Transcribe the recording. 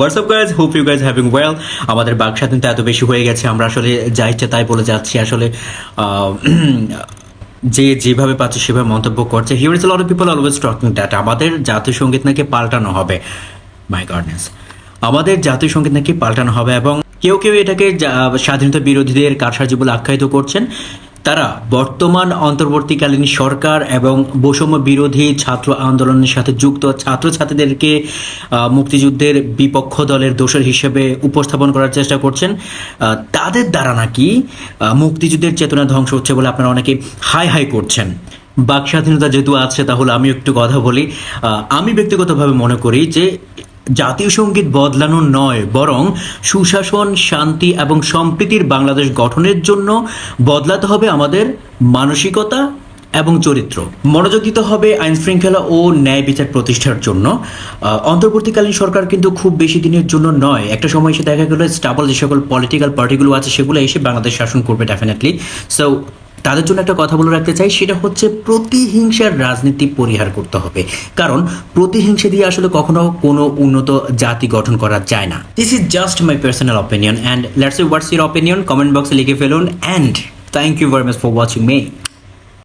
WhatsApp guys hope you guys having well আমাদের বাক স্বাধীনতা এত বেশি হয়ে গেছে, আমরা আসলে যা ইচ্ছে তাই বলে যাচ্ছি। আসলে যে যেভাবে পাচ্ছে, সেভাবে মন্তব্য করছে। Here is lot people always talking that আমাদের জাতীয় সংগীত নাকি পাল্টানো হবে। মাই গডনেস আমাদের জাতীয় সংগীত নাকি পাল্টানো হবে এবং কেউ কেউ এটাকে স্বাধীনতা বিরোধীদের কারসাজি বলে আখ্যায়িত করছেন। তারা বর্তমান অন্তর্বর্তীকালীন সরকার এবং বৈষম্য বিরোধী ছাত্র আন্দোলনের সাথে যুক্ত ছাত্রছাত্রীদেরকে মুক্তিযুদ্ধের বিপক্ষ দলের দোষের হিসেবে উপস্থাপন করার চেষ্টা করছেন। তাদের দ্বারা নাকি মুক্তিযুদ্ধের চেতনা ধ্বংস হচ্ছে বলে আপনারা অনেকে হাই হাই করছেন। বাক স্বাধীনতা যেহেতু আছে, তাহলে আমি একটু কথা বলি। আমি ব্যক্তিগতভাবে মনে করি যে জাতীয় সংগীত বদলানো নয়, বরং সুশাসন, শান্তি এবং সম্প্রীতির বাংলাদেশ গঠনের জন্য বদলাতে হবে আমাদের মানসিকতা এবং চরিত্র। মনোযোগ দিতে হবে আইন শৃঙ্খলা ও ন্যায় বিচার প্রতিষ্ঠার জন্য। অন্তর্বর্তীকালীন সরকার কিন্তু খুব বেশি দিনের জন্য নয়। একটা সময় এসে দেখা গেল স্টাবল যে সকল পলিটিক্যাল পার্টিগুলো আছে, সেগুলো এসে বাংলাদেশ শাসন করবে ডেফিনেটলি সো তাদের জন্য একটা কথা বলে রাখতে চাই, সেটা হচ্ছে প্রতিহিংসার রাজনীতি পরিহার করতে হবে। কারণ প্রতিহিংসা দিয়ে আসলে কখনো কোনো উন্নত জাতি গঠন করা যায় না। This is just my personal opinion and let's what's your opinion comment বক্সে লিখে ফেলুন and thank you very much for watching me